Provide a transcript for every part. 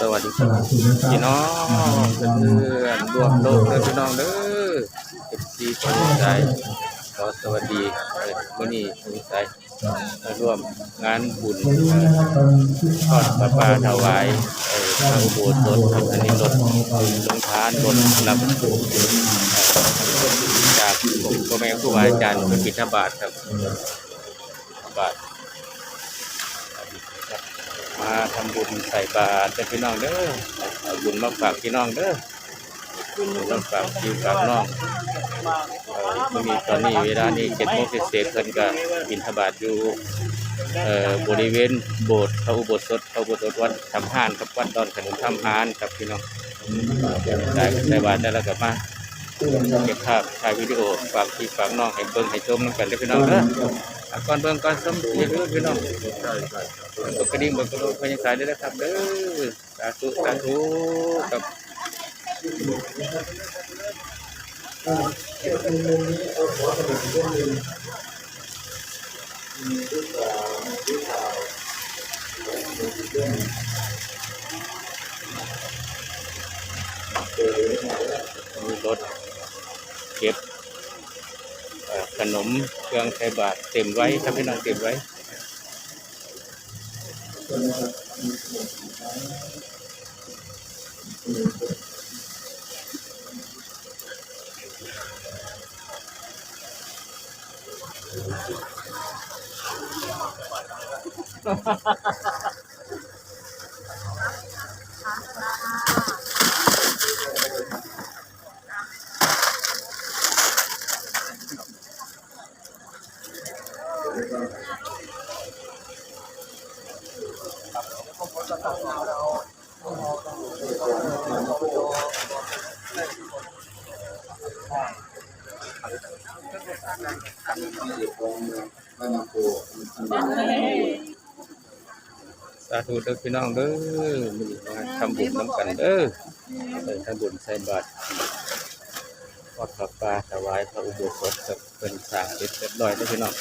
สวัสดีครับพี่น้องเพื่อนๆรวมโลกเด้อพี่น้องเด้อเอฟซีคนใจขอสวัสดีเอ่อมื้อนี้คนใจมาร่วมงานบุญเอ่อทอดประปาถวายเอ่อพระอุโบสถครับอันนี้รถลงทานรถรับเอ่อจากพ่อแม่ครูบาอาจารย์เป็นบิณฑบาตครับบาท มาทำบุญใส่บาตรเด้พี่น้องเด้อเอาบุญมาฝากพี่น้องเด้อบุญมาฝากพี่ฝากน้องเอ่อมื้อนี้ตอนนี้เวลานี้7โมงเศษเพิ่นก็บิณฑบาตอยู่เอ่อบริเวณโบสถ์พระอุโบสถพระอุโบสถวัดทำหานครับวัดดอนขนมทำหานครับพี่น้องได้ใส่บาตรได้แล้วก็มาเก็บภาพถ่ายวิดีโอฝากพี่ฝากน้องให้เบิ่งให้ชมนำกันเด้อพี่น้องเด้อ ก่อนเบิ่งก่อนชมอย่าลืมพี่น้องกดกระดิ่งเบนกระโดดพยังสายด้วยนะครับเด้อสาธุสาธุครับรถเก็บ ขนมเครื่องใช้บาทเต็มไว้ครับพี่น้องเต็มไว้ สาธุเด้อพี่น้องเด้อมีมาทำบุญน้ำกันเด้อเออทำบุญใส่บาตรทอดผ้าป่าถวายพระอุโบสถกับเป็นสร้างเสร็จเรียบร้อยเด้อพี่น้อง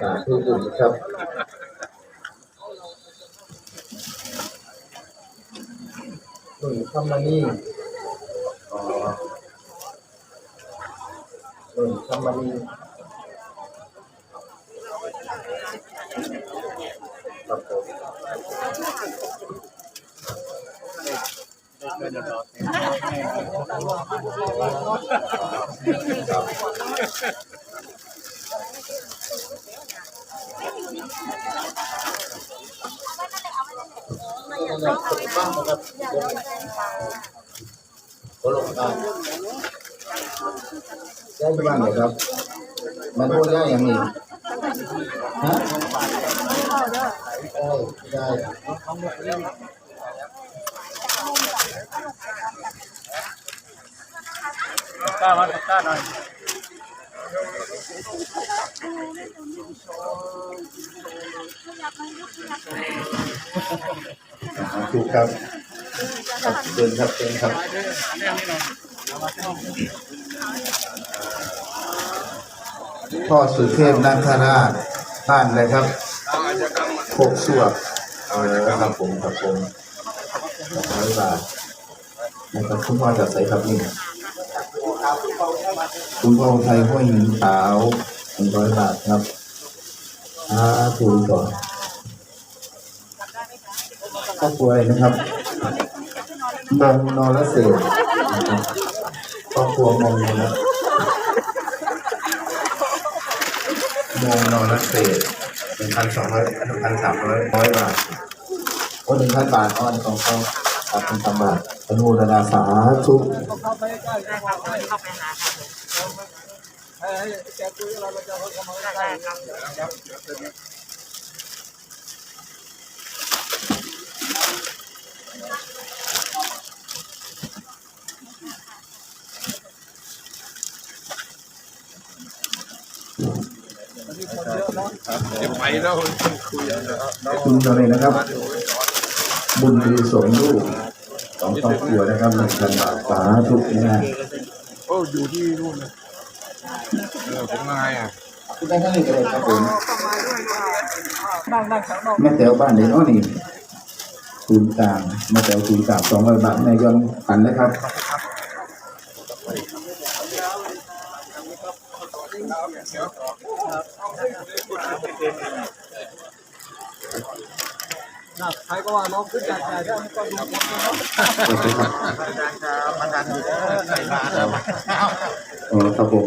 สาธุบุญครับหนุ่ยคำมานี่หนุ่ยคำมานี่ครับผม ขอลงกันย้ายบ้านไหนครับ มันพูดได้อยังไงฮะได้ได้ก้าวัดก้าหน่อย ถูกครับครับเชิญครับเชิญครับพ่อสุเทพนาคราชท่านเลยครับโคกสวกเอาเลยครับผมครับผมร้อยบาทนะครับคุณพ่อจะใส่ครับนี่ คุณพ่อไทยห้วยหินขาวหนึ่งร้อยบาทครับอาถูกก่อนครอบครัวอะไรนะครับมงนอรเศรษฐ์นะครับครอบครัวมงนะมงนรเศรษฐ์หนึ่งพันสองร้อยหนึ่งพันสามร้อยร้อยบาทโอ้หนึ่งพันบาทอ้อนของเขา ครับเป็นสามบาทอนุโมทนาสาธุไปแล้วคุยแล้วคุณอะไรนะครับ บุญกุศลลูก สองครอบครัวนะครับหนึ่งพันบาทสาธุนะฮะโอ้อยู่ที่นู่นนะเออผมมาไงอะคุณได้ท่านนี้ก็ได้ครับผมบางบางข้างนอกแม่แต๋วบ้านไหนเนาะนี่ศูนย์กลางแม่แต๋วศูนย์กลางสองร้อยบาทนายยอนปันนะครับ ใครก็ว่าน้องขึ้นจากใจได้ก็ดูโอเคครับอ๋อครับผม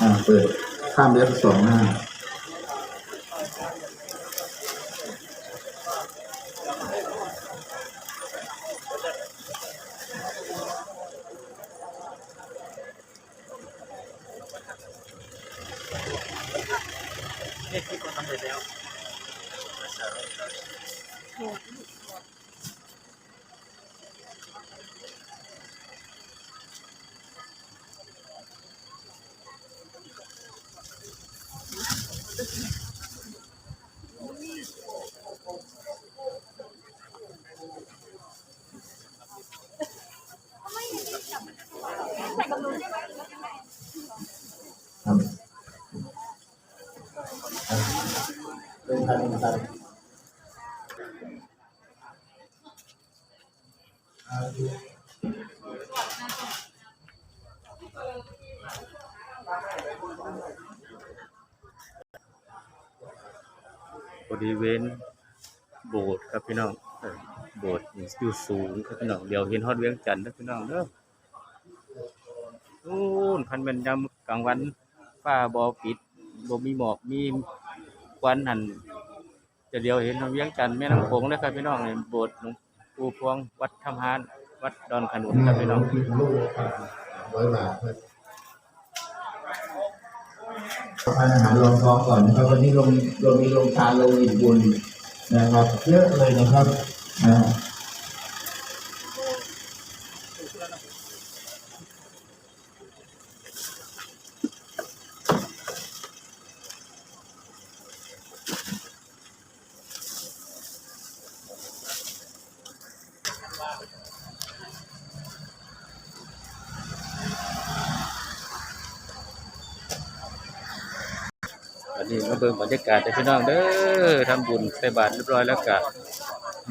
อ่าเปิดข้ามเล็บสองหน้า บริเวณโบสถ์ครับพี่น้องโบสถ์อยู่สูงครับพี่น้องเดี๋ยวเห็นฮอดเวียงจันทร์นะพี่น้องเด้อนู่นพันเป็นยามกลางวันฟ้าบ่ปิดบ่มีหมอกมีควันหันจะเดียวเห็นฮอดเวียงจันทร์แม่น้ำโขงเลยครับพี่น้องนี่โบสถ์หลวงปู่พวงวัดธรรมหานวัดดอนขนุนครับพี่น้อง ที่ลูกร้อาททานอาหารรองท้องก่อนนะครับวันนี้ลงลงมีลงทานลงอิ่มบุญนะครับเยอะเลยนะครับนะ วันนี้มาเบิ่งบรรยากาศให้พี่น้องเด้อทำบุญใส่บาตรเรียบร้อยแล้วก็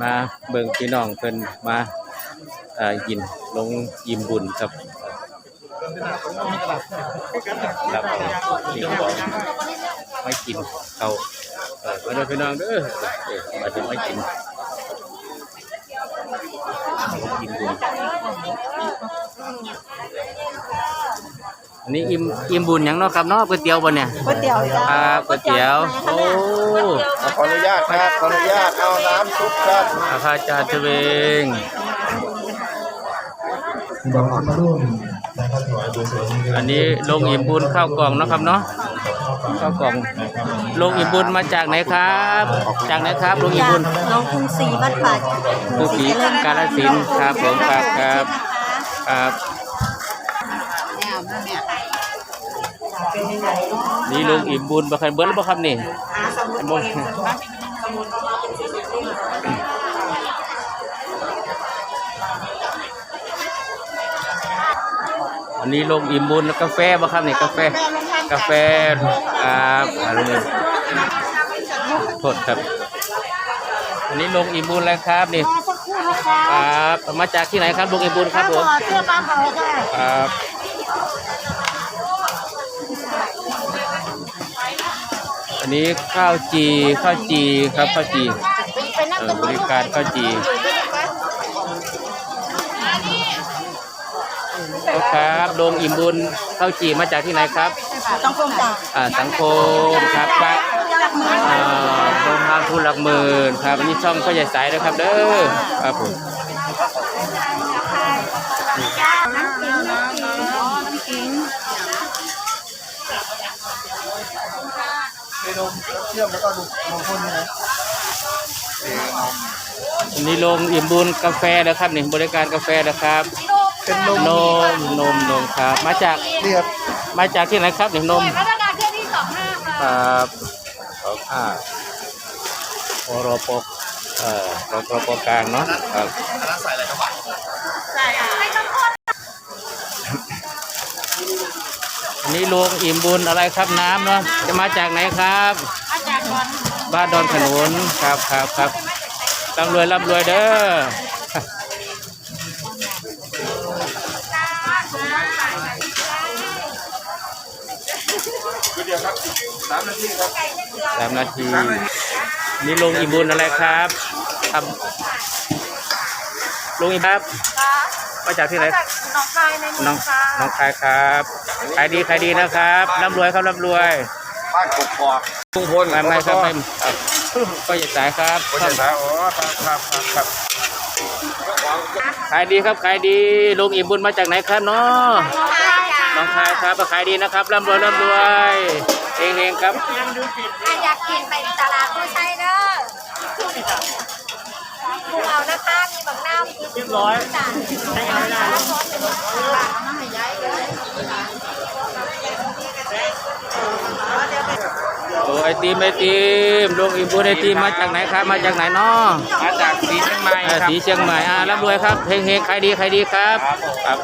มาเบิ่งพี่น้องเพิ่นมาอ่ายินลงยิมบุญครับรับเอาสิ่งของไม่กินเขาเออมาเด้อพี่น้องเด้อเออมาถึงไม่กินยิมบุญ อันนี้อิ่มอิ่มบุญหยังเนาะครับเนาะก๋วยเตี๋ยวบ่เนี่ย ก๋วยเตี๋ยวจ้าครับก๋วยเตี๋ยวโอ้ ขออนุญาตครับขออนุญาตเอาน้ำซุปครับ อาคาจารย์เจเวงบอกมาร่วมนะครับถวายบุญส่วนอันนี้ลงอิ่มบุญข้าวกล่องเนาะครับเนาะข้าวกล่องลงอิ่มบุญมาจากไหนครับ จากไหนครับลงอิ่มบุญน้องกรุงศรีบ้านป่าผู้ศรีกาลสินธุ์ครับผมครับครับครับ นี่ลงอิ่มบุญบ่คันเบิดแล้วบ่ครับนี่บ่อันนี้ลงอิ่มบุญแล้วกาแฟบ่ครับนี่กาแฟกาแฟครับอะไรเนี่ยโทษครับ อันนี้ลงอิ่มบุญแล้วครับนี่สักครู่นะคะครับมาจากที่ไหนครับลงอิ่มบุญครับผมเสื้อปลาเผาค่ะครับ อันนี้ข้าวจีข้าวจีครับข้าวจีไปนั่งเอตอรงบริการข้าวจีครับลงอิ่มบุญข้าวจีมาจากที่ไหนครับต้องคงจ่าอ่าสังคมครับบ้านอ่าโรงทานทุนหลักหมื่นครับอันนี้ช่องพ่อใหญ่สายนะครับเด้อครับผม ชื่อมแล้วก็ดูลงพ่นใช่ไหอันนี้ลงอิ่มบุญกาแฟนะครับนี่บริการกาแฟนะครับเป็นนมนมนมนมครับ มาจากนี่ครัมาจากที่ไหนครับนี่นมมาตรการเคลื่อนที่สองห้าครับสองห้าปรปเอ่อรปปกลางเนาะครับใส่อะไค่ะให้ข้าวโพดอันนี้ลงอิ่มบุญอะไรครับน้ำเนาะจะมาจากไหนครับ บ้านดอนขนุนครับครับครับร่ำรวยร่ำรวยเด้อสามนาทีนี่ลุงอิ่มบุญอะไรครับครับลุงอิ่มครับมาจากที่ไหนน้องคายในน้องน้องคายครับขายดีขายดีนะครับร่ำรวยครับร่ำรวยบ้านกกอก ลุงพลไม่ไม่ครับไม่ครับก็อย่าสายครับคนจะสายอ๋อครับครับครับครับขายดีครับขายดีลุงอิ่มบุญมาจากไหนครับเนาะน้องคายจ้าน้องคายครับขายดีนะครับร่ำรวยร่ำรวยเฮงๆครับอยากกินไปตลาดผู้ใช้เด้อพวกเรานะคะมีบักน้ำเรียบร้อยจ้ะใช้เอาได้มาให้ย้ายเลย โอ้ ไอติมไอติมลุงอิ่มบุญไอติมมาจากไหนครับ มาจากไหนเนาะมาจากสีเชียงใหม่เอ่อครับ สีเชียงใหม่อ่าร่ำรวยครับเฮงๆขายดีขายดีครับ ครับ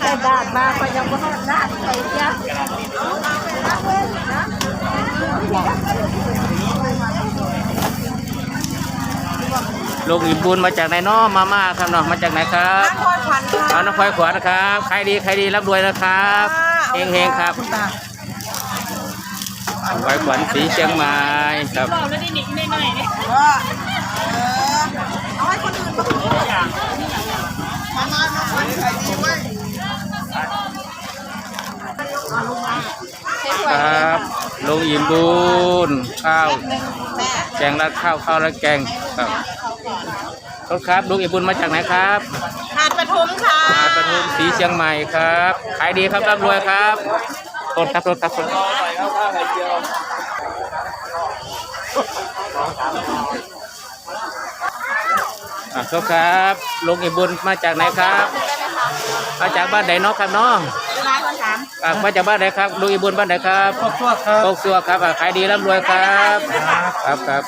แต่บาทมาไปยังบ่ทันได้ไปจ้ะลุงอิ่มบุญมาจากไหนเนาะมาม่าครับเนาะมาจากไหนครับคอยขวัญค่ะ เอาน้องควายขวานนะครับขายดีขายดีร่ำรวยนะครับเฮงๆครับควา ยขวัญสีเชียงใหม่ครับเอาให้คนอื่นบ้างครับลุงอิ่มบุญข้าวแกงรัดข้าวข้าวรัดแกงครับรถครับลุงอิ่มบุญมาจากไหนครับหาดปทุมค่ะมาปทุมสีเชียงใหม่ครับ ขายดีครับร่ำรวยครับ รถครับรถครับรถอะครับครับลุงอิ่มบุญมาจากไหนครับ มาจากบ้านไหนเนาะครับเนาะร้านคนถามอะมาจากบ้านไหนครับลุงอิ่มบุญบ้านไหนครับขอบคุณครับโคกซัวครับอะขายดีร่ำรวยครับ ครับครับ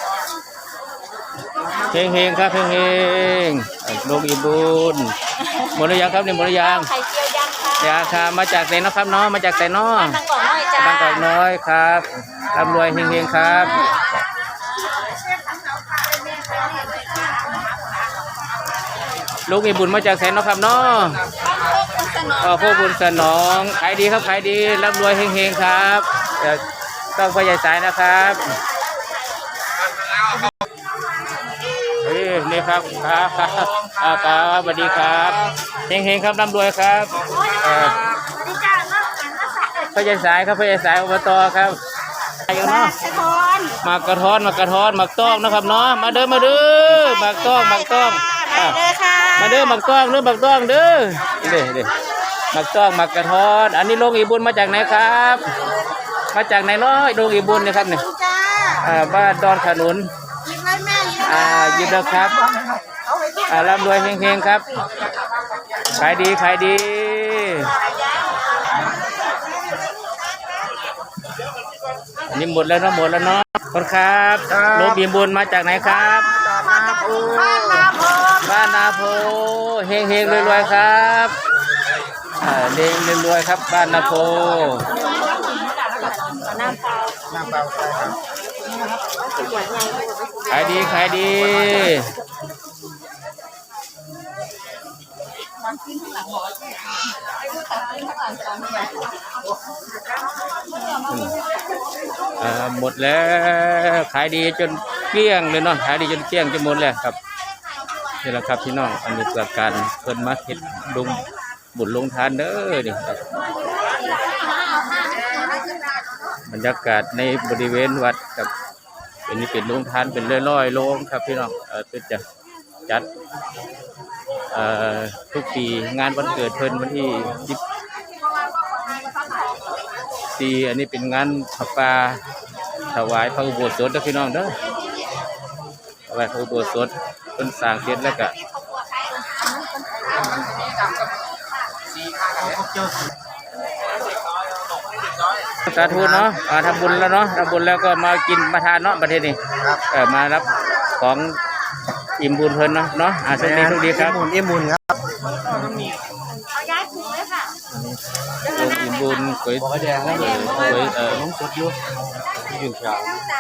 เฮงเฮงๆครับเฮงเฮงๆลุงอิ่มบุญหมดหรือยังครับนี่หมดหรือยังไข่เจียว ย่างค่ะยาค่ะมาจากไหนเนาะครับเนาะมาจากไหนเนาะตั้งกล่องน้อยจ้าบางกอกน้อยครับร่ำรวยเฮงเฮงๆครับลุงอิ่มบุญมาจากแสนเนาะครับเนาะก็พวกบุญสนองขายดีครับขายดีร่ำรวยเฮงๆครับเดี๋ยวต้องพยายสายนะครับเฮ้ยนี่ครับครับครับอ่าครับสวัสดีครับเฮงๆครับร่ำรวยครับเอ่อ สวัสดีจ้าน้องอันน้องสาวพยายสายครับพยายสายอบตครับไปกันเนาะสะทอนมากระท้อนมากระท้อนมากต้องนะครับเนาะมาเด้อมาเด้อมากต้องมากต้องอะเลยค่ะมาเด้อมักต้องเด้อมักต้องเด้อเด้อเด้อมักต้องมักกระท้อน อันนี้โรงอีบุญมาจากไหนครับ มาจากไหนเนาะโรงอีบุญเนะครับเนี่ยจ้าอ่าบ้านดอนขนุนยิบไว้แม่ยิบอ่ายินดีครับอ่าร่ำรวยเฮงๆครับขายดีขายดีอั นนี้หมดแล้วเนาะหมดแล้วเนาะคนครับโรงอีบุญมาจากไหนครับมาจากบ้านนาโพบ้านนาโพเฮงเฮงๆรวยๆครับอ่าเฮงรวยๆครับ บ้านนาโพน้ำเปล่าน้ำเปล่าใช่ครับขายดีขายดีันขึ้นข้างหลังบอ่าหมดแล้วขายดีจนเกลี้ยงเลยเนาะขายดีจนเกลี้ยงจนหมดเลยครับนี่แหละครับพี่น้องอันนี้ประการเพิ่นมาเฮ็ดลุงบุญลงทานเด้อนี่ครับบรรยากาศในบริเวณวัดครับเป็นนี่เป็นโรงทานเป็นร้อยๆโรงครับพี่น้องเออจะจัด ทุกปีงานวันเกิดเพิ่นวันที่สิบสี่อันนี้เป็นงานพระป่าถวายพระอุโบสถนะพี่น้องเด้อถวายพระอุโบสถเพิ่นสร้างเสร็จแล้วก็สาธุเนาะอ่าทำบุญแล้วเนาะทำบุญแล้วก็มากินมาทานเนาะประเทศนี้เออมารับของ อิ่มบุญเพิ่นเนาะเนาะอาสวัสดีทุกดีครับบุญอิ่มบุญครับเอาย้ายถุงเลยค่ะอิ่มบุญก๋วยก๋วยเอ่อสดอยู่อยู่เช้า